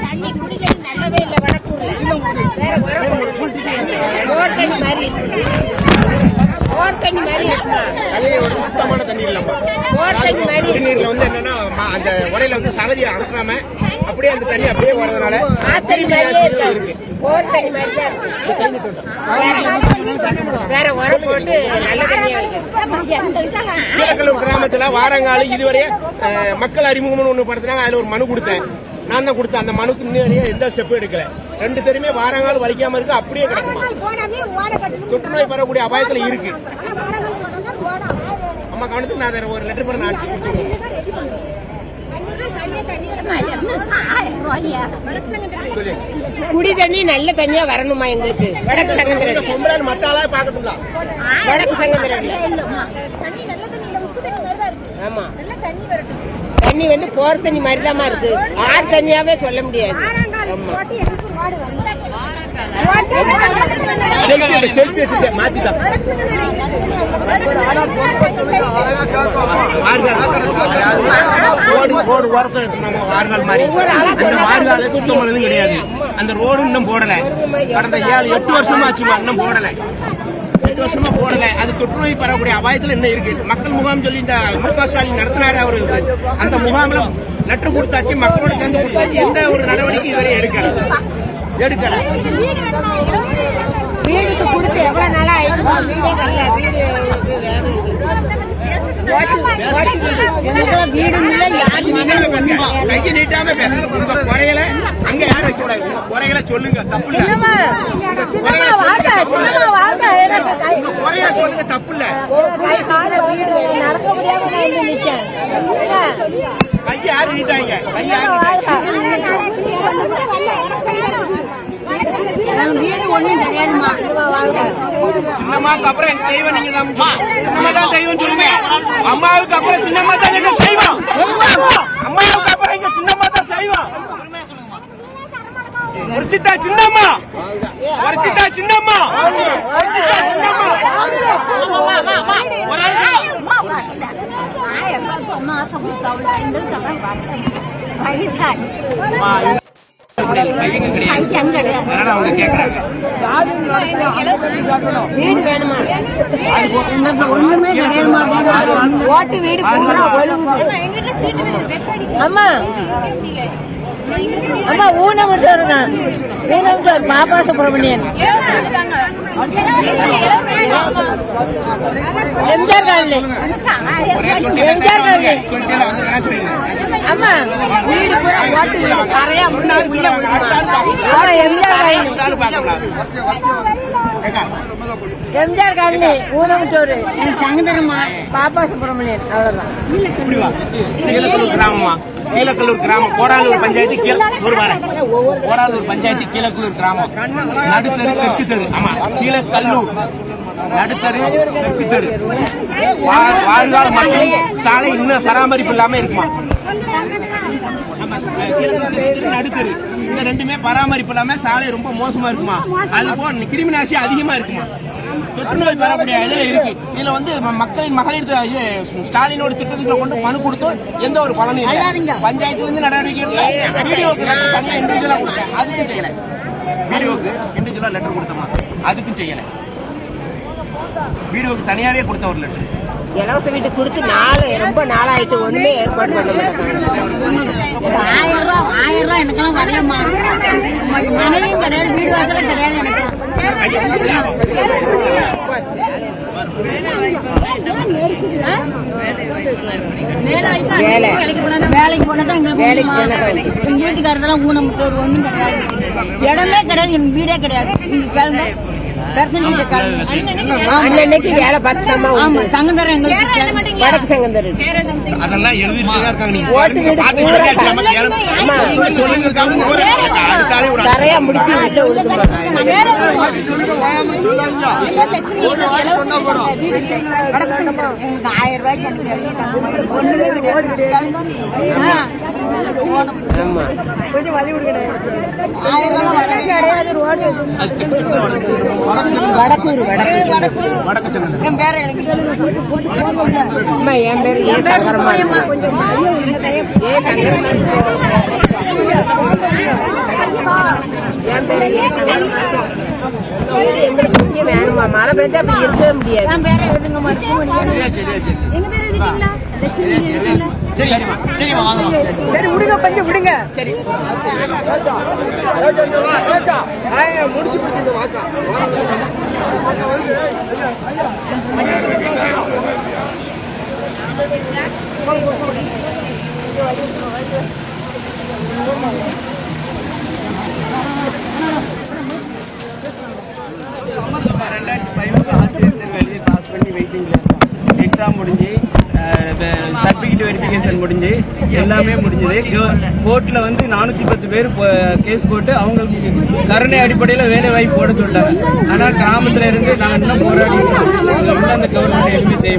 தண்ணி குடிக்கிறது நல்லவே இல்லை வடக்கூர்ல. வேற மாதிரி போர் தண்ணி மாதிரி தண்ணி வந்து சுத்தமான தண்ணி இல்லம்மா. போர் தண்ணி மாதிரி. குடிநீர்ல வந்து என்னன்னா அந்த உரையில வந்து சகதியை அகற்றாம அப்படியே அந்த தண்ணி அப்படியே போறதுனால ஆத்தண்ணி மாதிரியே இருக்கு. போர் தண்ணி மாதிரி தான் இருக்கு வேற- உரம் போட்டு நல்ல தண்ணியா வைக்கிறது கீழக்கல்லூர் கிராமத்துல வாரங்கால இதுவரை அஹ், மக்கள் அறிமுகம்னு ஒண்ணு படுத்துனாங்க. அதுல ஒரு மனு கொடுத்தேன். நான் தான் கொடுத்தேன். அந்த மனுக்கு இன்னும் வரையும் எந்த ஸ்டெப்பும் எடுக்கல. ரெண்டு பேருமே வாரங்கால் வலிக்காம இருக்கு அப்படியே கிடக்குமா தொற்று நோய் பரவக்கூடிய அபாயத்துல இருக்கு. அம்மா கவனத்துக்கு நான் ஒரு லெட்டர் பண்ண நான் அடிச்சு குடி தண்ணி நல்ல தண்ணியா வரணுமா எங்களுக்கு? வடக்கு சங்கந்திரன் பொம்பளை மத்த ஆளா பாக்கட்டும்ல வடக்கு சங்கந்திரன் ஆமா. தண்ணி தண்ணி வந்து போர் தண்ணி மாதிரிதாம்மா இருக்கு ஆறு தண்ணியாவே சொல்ல முடியாது கிடையாது அந்த ரோடு இன்னும் போடல கடந்த ஏழு எட்டு வருஷமா ஆச்சுமா இன்னும் போடல எட்டு வருஷமா போடல அது தொற்று நோய் பரவக்கூடிய அபாயத்துல என்ன இருக்கு? மக்கள் முகாம் சொல்லி இந்த மு க ஸ்டாலின் நடத்தினாரு அவரு. அந்த முகாம்ல லெட்டர் கொடுத்தாச்சு மக்களோட சேர்ந்து கொடுத்தாச்சு. எந்த ஒரு நடவடிக்கை இதுவரை எடுக்கல. எடுக்கல. வீடுக்கு கொடுத்து எவ்வளவு நாளா ஆயிடுமா வீடே வரல வீடு இது வேணும். கையை நீட்டாம பேசுங்க. உங்க குறைகளை அங்க யாரும் வைக்க கூடாது. உங்க குறைகளை சொல்லுங்க. தப்பு இல்ல. சொல்லுங்க. தப்பு இல்ல. முடியாம வந்து நிக்கேன் கையை யாரு நீட்டாங்க? கையை வீடு ஒண்ணும் கிடையாதுமா அப்புறம் எங்க தெய்வம் நீங்க தான் சின்னம்மா தான் தெய்வம் சொல்லுங்க அம்மாவுக்கு அப்புறம் சின்னம்மா தான் எங்க தெய்வம் அம்மாவுக்கு அப்புறம் எங்க சின்னம்மா தான் தெய்வம் ஒருச்சித்தா சின்னம்மா ஒருச்சித்தா சின்னம்மா ஒருச்சித்தா சின்னம்மா ஒரு ஆள் அம்மா, இது பையங்க கிடையாது அதனால அவங்க கேக்குறாங்க வீடு வேணுமா ஒண்ணுமே கிடையாதுமா வீடு ஓட்டு வீடு பூரா ஒழுகுது அம்மா. அம்மா ஊனமுட்டோர் தான் ஊனமுட்டோர் பாப்பா சுப்பிரமணியன் எம்ஜிஆர் காலனி. எம்ஜிஆர் காலனி. அம்மா வீடு பூரா முன்னாடி உள்ள எம்ஜிஆர் காலனி இருந்தாலும் பார்க்கலாம் சங்கதரமா பாப்பா சுப்பிரமணியன் அவ்வளவுதான் கீழக்கல்லூர் கிராமமா கீழக்கல்லூர் கிராமம் கோடாலூர் பஞ்சாயத்து கீழ கோடாலூர் பஞ்சாயத்து கீழக்கல்லூர் கிராமம் நடுத்தரு தெற்கு தெரு ஆமா கீழக்கல்லூர் நடுத்தரு தெற்கு தெரு வா- வாழ்கால மக்கள் சாலை இன்னும் பராமரிப்பு இல்லாம இருக்குமா? நடுத்தரு இந்த ரெண்டுமே பராமரிப்பு இல்லாம சாலை ரொம்ப மோசமா இருக்குமா? அது போ கிருமி நாசி அதிகமா இருக்குமா? தொற்று நோய் பெறக்கூடிய இதுல இருக்கு. இதுல வந்து மக்களின் மகளிர் ஸ்டாலினோட திட்டத்துக்குள்ள கொண்டு மனு கொடுத்தோம் எந்த ஒரு பலனும் இல்லை. பஞ்சாயத்துல இருந்து நடவடிக்கை தனியா இண்டிவிஜுவலா கொடுத்தேன். அதுக்கும் செய்யல. வீடியோக்கு இண்டிவிஜுவலா லெட்டர் கொடுத்தோமா அதுக்கும் செய்யல. வீடியோக்கு தனியாவே கொடுத்த ஒரு லெட்டர் இலவச வீட்டு கொடுத்து நாலு ரொம்ப நாளாயிட்டு ஒண்ணுமே ஏற்பாடு பண்ண மாட்டாங்க ஆயிரம் ரூபாய் ஆயிரம் ரூபாய் எனக்கெல்லாம் வரையம்மா மனைவியும் கிடையாது வீடு வாசலும் கிடையாது எனக்கு. வேலை. வேலைக்கு போனா தான் எங்களுக்கு வேலைக்கு ஒண்ணுமா. போனா தான். எங்க வீட்டுக்காரதெல்லாம் ஊனமுட்டோர் ஒண்ணும் கிடையாது. இடமே கிடையாது எங்க வீடே கிடையாது. நீங்க கிளம்பு அன்னன்னைக்கு வேலை பத்தாம ஆமா. சங்கந்தரம் எங்களுக்கு. வடக்கு சங்கந்தர் அதெல்லாம் எழுதிட்டு தான் இருக்காங்க. நீங்க ஓட்டு வீடு ஆமா. தரையா முடிச்சு வீட்டை ஆயிரம் ரூபாய்க்கு வடக்கூர் வடக்கூர் வடக்கு என் பேரை என் பேரு ஏ சங்கரம்மா ஏ சங்கரம்மா என் பேரு எங்களுக்கு இங்கே வேணுமா? மழை பெஞ்சா அப்படி இருக்கவே முடியாது. என் பேரை எழுதுங்க மருத்துவமனை சரி எங்க பேர் எழுதிட்டீங்களா? விடுங்க கொஞ்சம் விடுங்க. சரி. ரெண்டாயிரத்தி பதிமூணு ஆசிரியர் வெளியே பாஸ் பண்ணி வெயிட்டிங்ல எக்ஸாம் முடிஞ்சு சர்டிஃபிகேட் வெரிஃபிகேஷன் முடிஞ்சு எல்லாமே முடிஞ்சது கோர்ட்டில் வந்து நானூற்றி பத்து பேர் கேஸ் போட்டு அவங்களுக்கு கருணை அடிப்படையில் வேலை வாய்ப்பு போட சொல்லிட்டாங்க. ஆனால் கிராமத்தில் இருந்து நான் இன்னும் போராடி உள்ள அந்த கவர்மெண்ட் எதுவுமே செய்ய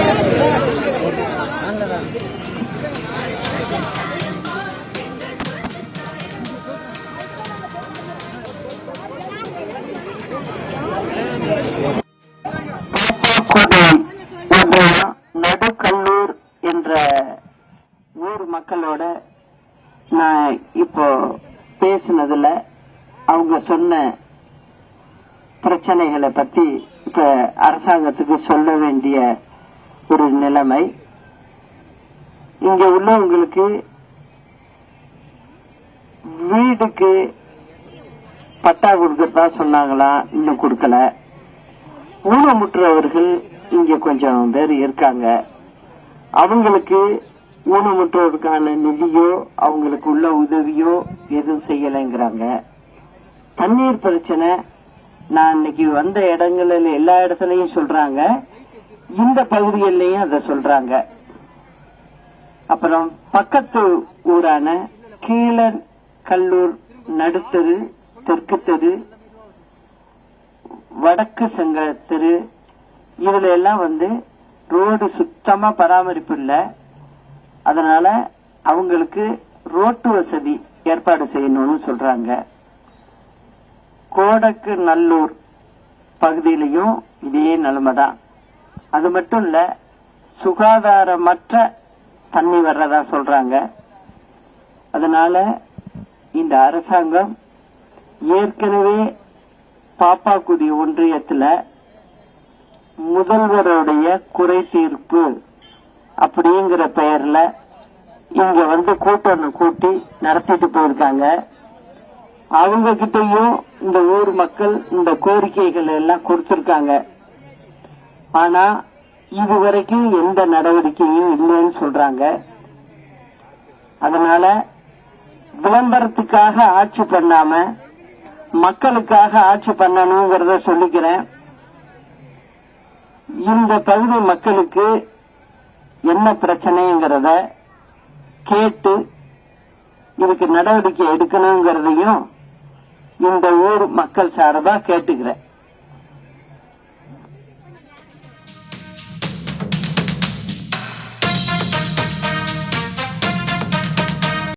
சொன்ன பிரச்சனைகளை பத்தி இப்ப அரசாங்கத்துக்கு சொல்ல வேண்டிய ஒரு நிலைமை. இங்க உள்ளவங்களுக்கு வீடுக்கு பட்டா கொடுக்கறதா சொன்னாங்களா? இன்னும் கொடுக்கல. ஊனமுற்றவர்கள் இங்க கொஞ்சம் பேர் இருக்காங்க. அவங்களுக்கு ஊனமுற்றோருக்கான நிதியோ அவங்களுக்கு உள்ள உதவியோ எதுவும் செய்யலைங்கிறாங்க. தண்ணீர் பிரச்சனை. நான் இன்னைக்கு வந்த இடங்கள்ல எல்லா இடத்துலயும் சொல்றாங்க. இந்த பகுதிகளிலையும் அதை சொல்றாங்க. அப்புறம் பக்கத்து ஊரான கீழன் கல்லூர் நடுத்தெரு தெற்கு தெரு வடக்கு சங்க தெரு இதுல எல்லாம் வந்து ரோடு சுத்தமா பராமரிப்பு இல்லை. அதனால அவங்களுக்கு ரோட்டு வசதி ஏற்பாடு செய்யணும்னு சொல்றாங்க. கோடக்கு நல்லூர் பகுதியிலையும் இதே நிலைமை தான் அது மட்டும் இல்ல சுகாதாரமற்ற தண்ணி வர்றதா சொல்றாங்க. அதனால இந்த அரசாங்கம் ஏற்கனவே பாப்பாக்குடி ஒன்றியத்துல முதல்வருடைய குறை தீர்ப்பு அப்படிங்கிற பெயர்ல இங்க வந்து கூட்டம் கூட்டி நடத்திட்டு போயிருக்காங்க. அவங்க கிட்டையும் இந்த ஊர் மக்கள் இந்த கோரிக்கைகள் எல்லாம் கொடுத்திருக்காங்க. ஆனா இதுவரைக்கும் எந்த நடவடிக்கையும் இல்லைன்னு சொல்றாங்க. அதனால விளம்பரத்துக்காக ஆட்சி பண்ணாம மக்களுக்காக ஆட்சி பண்ணணுங்கிறத சொல்லிக்கிறேன். இந்த பகுதி மக்களுக்கு என்ன பிரச்சனைங்கிறத கேட்டு இதுக்கு நடவடிக்கை எடுக்கணுங்கிறதையும் இந்த ஊர் மக்கள் சார்பா கேட்டுக்கிறேன்.